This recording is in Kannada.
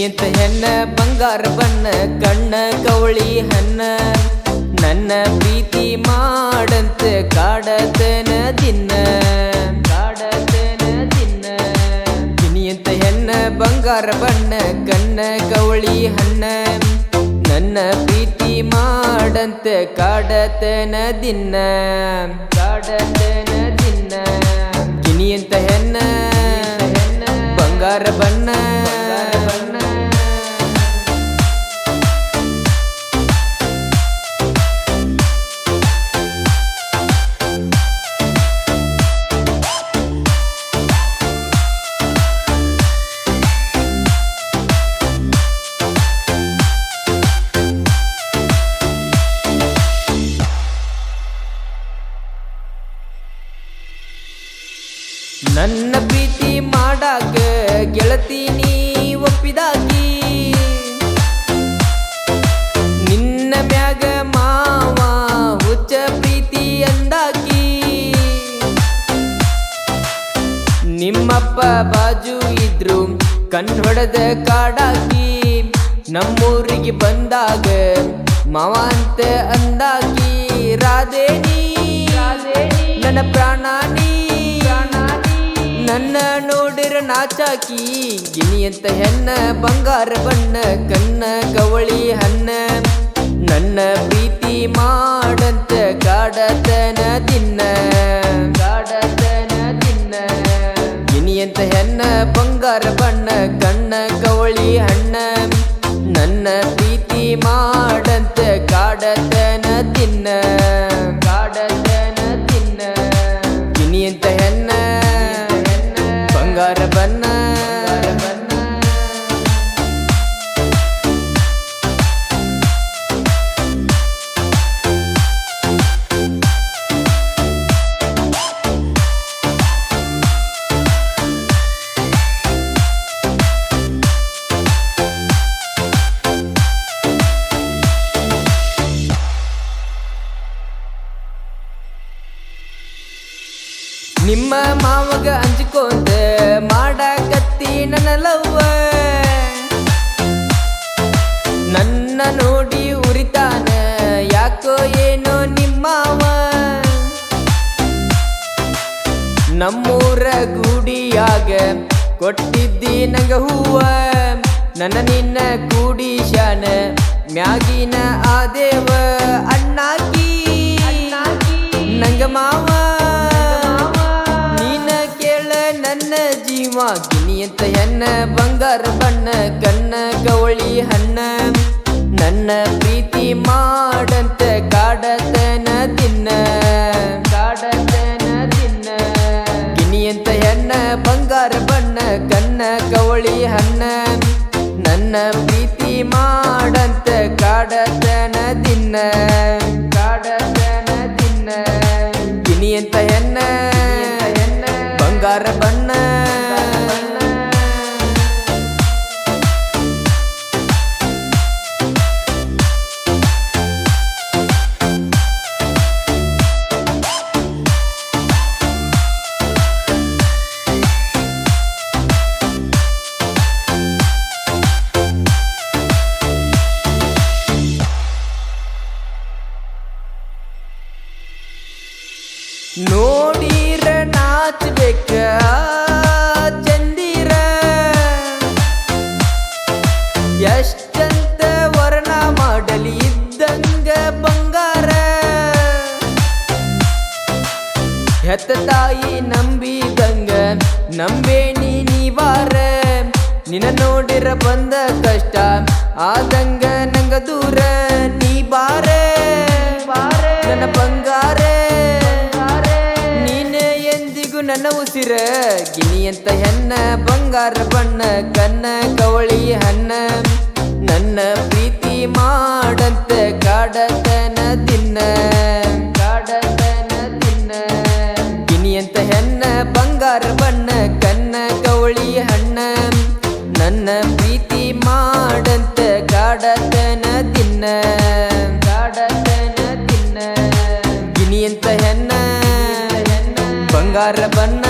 ಗಿನಿಯಂತ ಹೆಣ್ಣ ಬಂಗಾರ ಬಣ್ಣ ಕಣ್ಣ ಕವಳಿ ಹನ್ನ ನನ್ನ ಪ್ರೀತಿ ಮಾಡಂತ ಕಾಡತನ ದಿನ ಕಾಡತನ ದಿನ ಗಿನಿಯಂತ ಹೆಣ್ಣ ಬಂಗಾರ ಬಣ್ಣ ಕಣ್ಣ ಕವಳಿ ಹನ್ನ ನನ್ನ ಪ್ರೀತಿ ಮಾಡಂತ ಕಾಡತನ ದಿನ ಕಾಡತನ ದಿನ ಗಿನಿಯಂತ ಹೆಣ್ಣ ಬಂಗಾರ ಬಣ್ಣ ಬಣ್ಣ ನನ್ನ ಪ್ರೀತಿ ಮಾಡಾಕ ಗೆಳತಿ ನೀ ಒಪ್ಪಿದಾಗಿ ನಿನ್ನ ಮ್ಯಾಗ ಮಾವ ಹುಚ್ಚ ಪ್ರೀತಿ ಅಂದಾಕಿ. ನಿಮ್ಮಪ್ಪ ಬಾಜು ಇದ್ರು ಕಣ್ ಹೊಡೆದ ಕಾಡಾಕಿ. ನಮ್ಮೂರಿಗೆ ಬಂದಾಗ ಮಾವ ಅಂತ ಅಂದಾಕಿ. ರಾಧೇನಿ ನನ್ನ ಪ್ರಾಣ ನೀ ನನ್ನ ನೋಡಿರ ನಾಚಾಕಿ ಗಿನಿಯಂತ ಹೆಣ್ಣ, ಬಂಗಾರ ಬಣ್ಣ, ಕಣ್ಣ, ಕವಳಿ ಹಣ್ಣ. ನನ್ನ ಪ್ರೀತಿ ಮಾಡಂತ ಕಾಡತನ ತಿನ್ನ ಕಾಡತನ ತಿನ್ನ ಗಿನಿಯಂತ ಹೆಣ್ಣ, ಬಂಗಾರ ಬಣ್ಣ, ಕಣ್ಣ, ಕವಳಿ ಹಣ್ಣ. ನನ್ನ ಪ್ರೀತಿ ಮಾಡಂತ ಕಾಡತನ ತಿನ್ನ ಕಾಡತನ ಗಿನಿಯಂತ ಗಿನಿ ನಿಮ್ಮ ಮಾವಗ ಅಂಜಿಕೊಂಡೆ, ಮಾಡಾಕತ್ತಿ ನನ್ನ ಲವ್ವ. ನನ್ನ ನೋಡಿ ಉರಿತಾನ, ಯಾಕೋ ಏನೋ ನಿಮ್ಮವ. ನಮ್ಮೂರ ಗೂಡಿಯಾಗ ಕೊಟ್ಟಿದ್ದಿ ನಂಗ ಹೂವ. ನನ್ನ ನಿನ್ನ ಕೂಡಿಶಾನ ಮ್ಯಾಗಿನ ಆದೇವ. ಅಣ್ಣಾಕಿ, ನಂಗ ಮಾವ. ನನ್ನ ಜೀವ ಗಿನಿ ಅಂತ ಹೆಣ್ಣ ಬಂಗಾರ ಬಣ್ಣ ಕಣ್ಣ ಕವಳಿ ಹಣ್ಣ ನನ್ನ ಪ್ರೀತಿ ಮಾಡಂತ ಕಾಡತನ ದಿನ ಕಾಡತನ ದಿನ ಗಿನಿ ಅಂತ ಹೆಣ್ಣ ಬಂಗಾರ ಬಣ್ಣ ಕಣ್ಣ ಕವಳಿ ಹಣ್ಣ ನನ್ನ ಪ್ರೀತಿ ಮಾಡಂತ ಕಾಡತನ ದಿನ ಕಾಡತನ ದಿನ ಗಿನಿ ಅಂತ பங்கார பண்ண ನಾಚಬೇಕ, ಚಂದಿರ. ಎಷ್ಟಂತ ವರ್ಣ ಮಾಡಲಿ ಇದ್ದಂಗ ಬಂಗಾರ. ಹೆತ್ತ ತಾಯಿ ನಂಬಿದಂಗ ನಂಬೇಣಿ ನಿವಾರ. ನಿನ್ನ ನೋಡಿರ ಬಂದ ಕಷ್ಟ, ಆದಂಗ ನಂಗ ದೂರ. ಉಸಿರ ಗಿನಿ ಅಂತ ಹೆಣ್ಣ ಬಂಗಾರ ಬಣ್ಣ ಕನ್ನ ಕವಳಿ ಹನ್ನ ನನ್ನ ಪ್ರೀತಿ ಮಾಡಂತ ಕಾಡತನ ದಿನ ಕಾಡತನ ದಿನ ಗಿನಿ ಅಂತ ಹೆಣ್ಣ ಬಂಗಾರ ಬಣ್ಣ ಕನ್ನ ಕವಳಿ ಹಣ್ಣ ನನ್ನ ಪ್ರೀತಿ ಮಾಡಂತ ಕಾಡತನ ದಿನ ಕಾಡತನ ದಿನ ಗಿನಿ ಅಂತ ಹೆಣ್ಣ ಬಂಗಾರ ಬಣ್ಣ